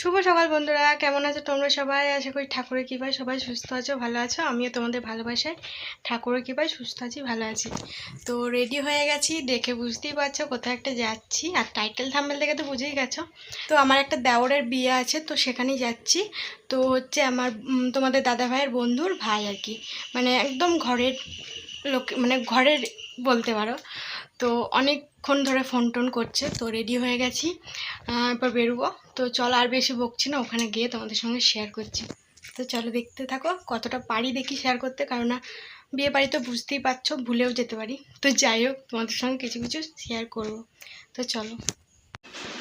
শুভ সকাল বন্ধুরা, কেমন আছো তোমরা সবাই? আশা করি ঠাকুরের কৃপায় সবাই সুস্থ আছো, ভালো আছো। আমিও তোমাদের ভালোবাসায় ঠাকুরের কৃপায় সুস্থ আছি, ভালো আছি। তো রেডি হয়ে গেছি, দেখে বুঝতেই পারছ কোথাও একটা যাচ্ছি। আর টাইটেল থাম্বেল দেখে তো বুঝেই গেছো। তো আমার একটা দেওরের বিয়ে আছে, তো সেখানেই যাচ্ছি। তো হচ্ছে আমার তোমাদের দাদা ভাইয়ের বন্ধুর ভাই আর কি। মানে একদম ঘরের লোক মানে ঘরের বলতে পারো। তো অনেকক্ষণ ধরে ফোন টোন করছে, তো রেডি হয়ে গেছি। এরপর বেরোবো। তো চলো আর বেশি বকছি না, ওখানে গিয়ে তোমাদের সঙ্গে শেয়ার করছি। তো চলো দেখতে থাকো, কতটা পারি দেখি শেয়ার করতে কারণ না বিয়ে বাড়ি তো বুঝতেই পারছ, ভুলেও যেতে পারি। তো যাই হোক, তোমাদের সঙ্গে কিছু কিছু শেয়ার করব। তো চলো।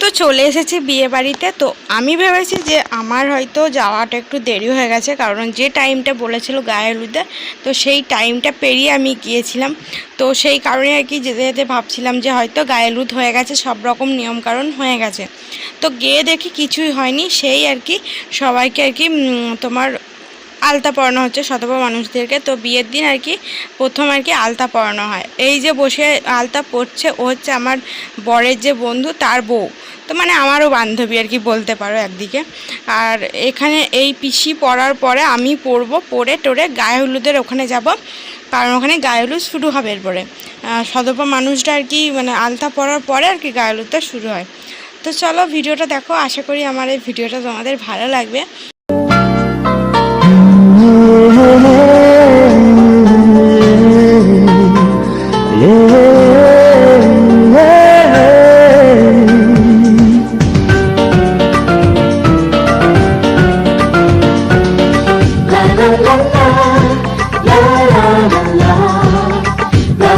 তো চলে এসেছি বিয়ে বাড়িতে। তো আমি ভেবেছি যে আমার হয়তো যাওয়াটা একটু দেরি হয়ে গেছে, কারণ যে টাইমটা বলেছিল গায়ে হলুদে, তো সেই টাইমটা পেরিয়ে আমি গিয়েছিলাম। তো সেই কারণে আর কি যেতে যেতে ভাবছিলাম যে হয়তো গায়ে হলুদ হয়ে গেছে, সব রকম নিয়মকানুন হয়ে গেছে। তো গিয়ে দেখি কিছুই হয়নি, সেই আর কি সবাইকে আর কি তোমার আলতা পরানো হচ্ছে শতবা মানুষদেরকে। তো বিয়ের দিন আর কি প্রথম আর কি আলতা পরানো হয়। এই যে বসে আলতা পরছে, ও হচ্ছে আমার বরের যে বন্ধু, তার বউ। তো মানে আমারও বান্ধবী আর কি বলতে পারো একদিকে। আর এখানে এই পিসি পরার পরে আমি পরবো, পরে টোরে গায়ে হলুদের ওখানে যাব। কারণ ওখানে গায়ে হলুদ শুরু হবে এরপরে। সদপা মানুষটা আর কি মানে আলতা পরার পরে আর কি গায়ে হলুদটা শুরু হয়। তো চলো ভিডিওটা দেখো, আশা করি আমার এই ভিডিওটা তোমাদের ভালো লাগবে।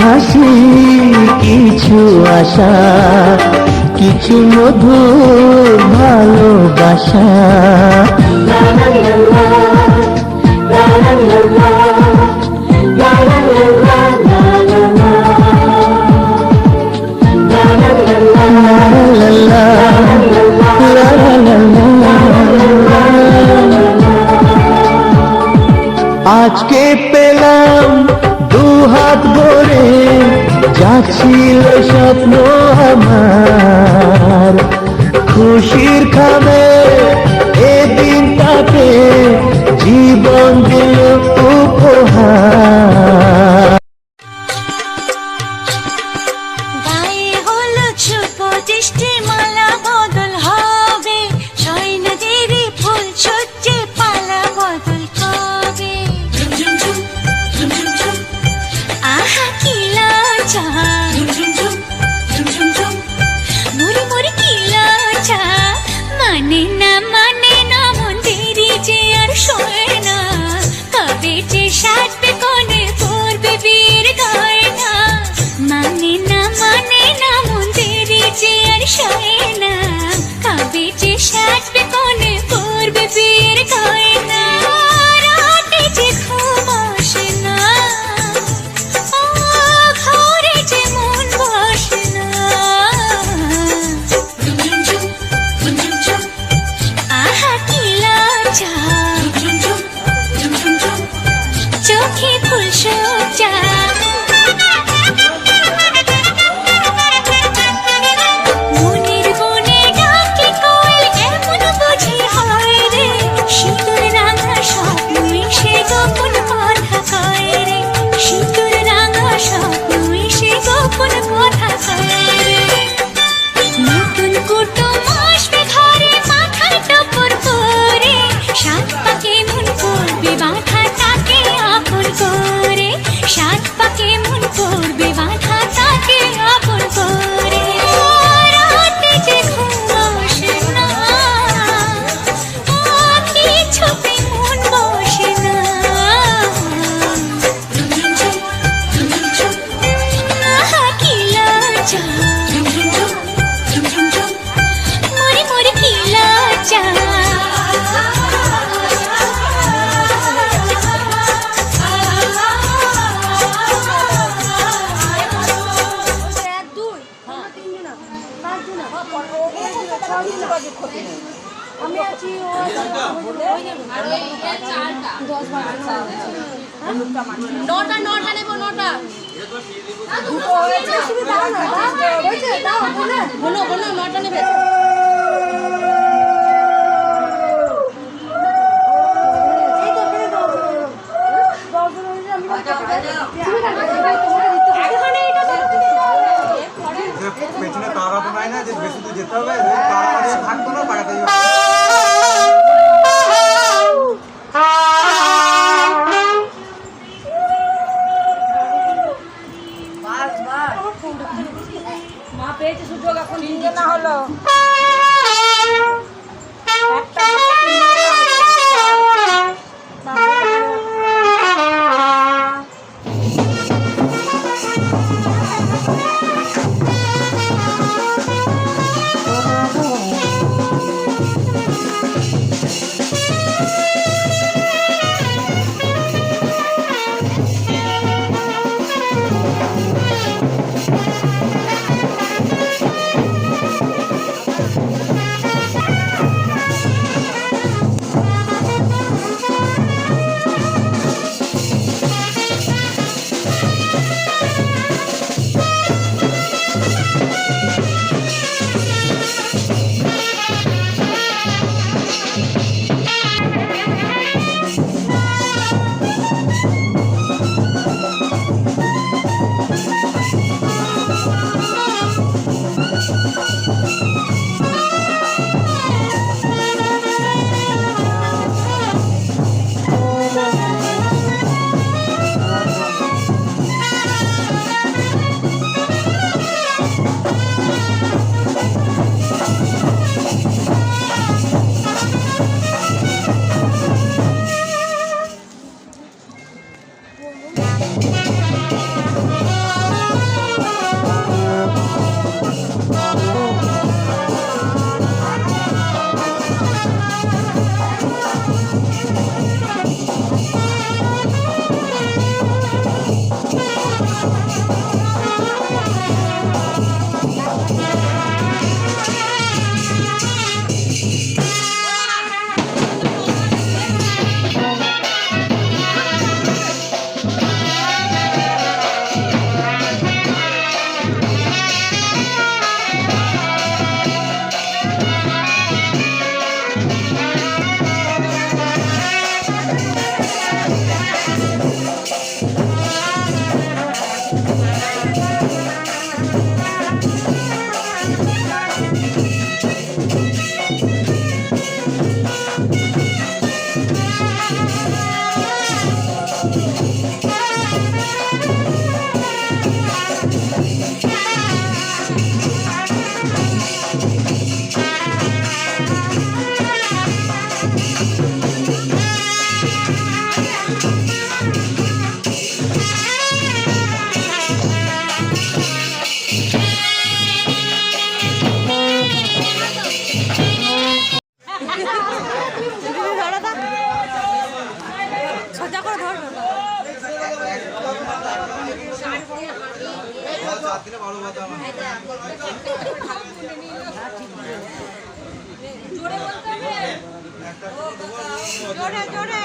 হাসি কিছু আশা কিছু মধুর ভালোবাসা। আজকে পেলাম দু হাত ভরে যাচ্ছিল স্বপ্ন আমার। খুশির খামে এদিন দিনটাকে জীবন দিল উপহার। বলছি ও নটা নটা নেব, নটা। শুধু দাও না বলছে দাও বলো বলো নটা নেবে। পেয়েছে সুযোগ এখন নিজে না হলো। জোরে জোরে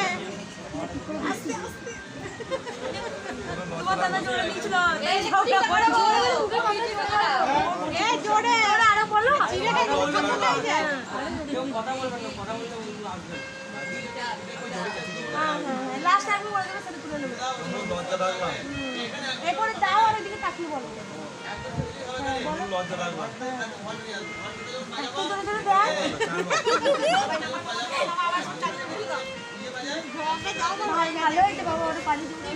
তোমার দাদা জোরে এ জোরে সেটা তুলে নেবে। এরপরে দাও আর এদিকে তাকিয়ে বলো। ভালো হয়েছে বাবা ওটা পানি দিয়ে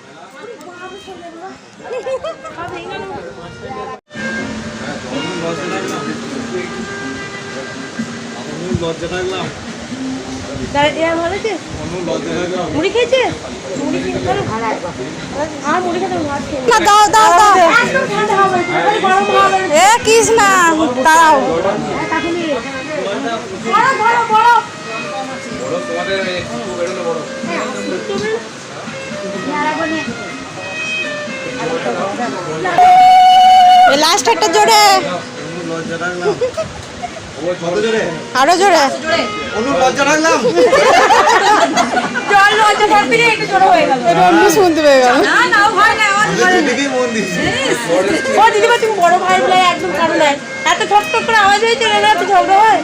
লজ্জা থাকলাম মুড়ি খেয়েছে দাও দাও। দাও এ কিস না তোমাদের বেরোলে বড় লাস্ট একটা জোরে। আরও জোরে। হয়ে অন্য শুনতে পেয়ে গেল। মন দিদিমা তুমি বড় ভাই বলে একদম নাই। এত ঠক ঠক করে আওয়াজ হয়েছে না এত ঝগড়া হয়।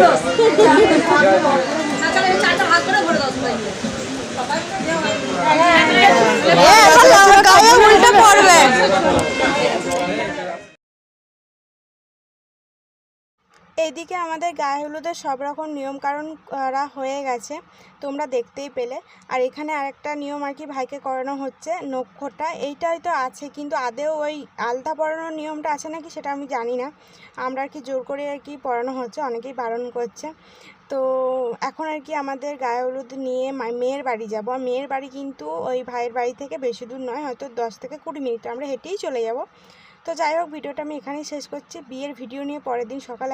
দোষ। গায়ে উল্টে পড়বে এইদিকে আমাদের গায়ে হলুদের সব রকম নিয়ম কারণ করা হয়ে গেছে, তোমরা দেখতেই পেলে। আর এখানে আরেকটা নিয়ম আর কি ভাইকে করানো হচ্ছে নক্ষটা এইটাই তো আছে, কিন্তু আদেও ওই আলতা পরানোর নিয়মটা আছে নাকি সেটা আমি জানি না। আমরা আর কি জোর করে আর কি পরানো হচ্ছে, অনেকেই বারণ করছে। তো এখন আর কি আমাদের গায়ে হলুদ নিয়ে মেয়ের বাড়ি যাব। মেয়ের বাড়ি কিন্তু ওই ভাইয়ের বাড়ি থেকে বেশি দূর নয়, হয়তো দশ থেকে কুড়ি মিনিট। আমরা হেঁটেই চলে যাব। তো যাই হোক, ভিডিওটা আমি এখানেই শেষ করছি। বিয়ের ভিডিও নিয়ে পরের দিন সকালে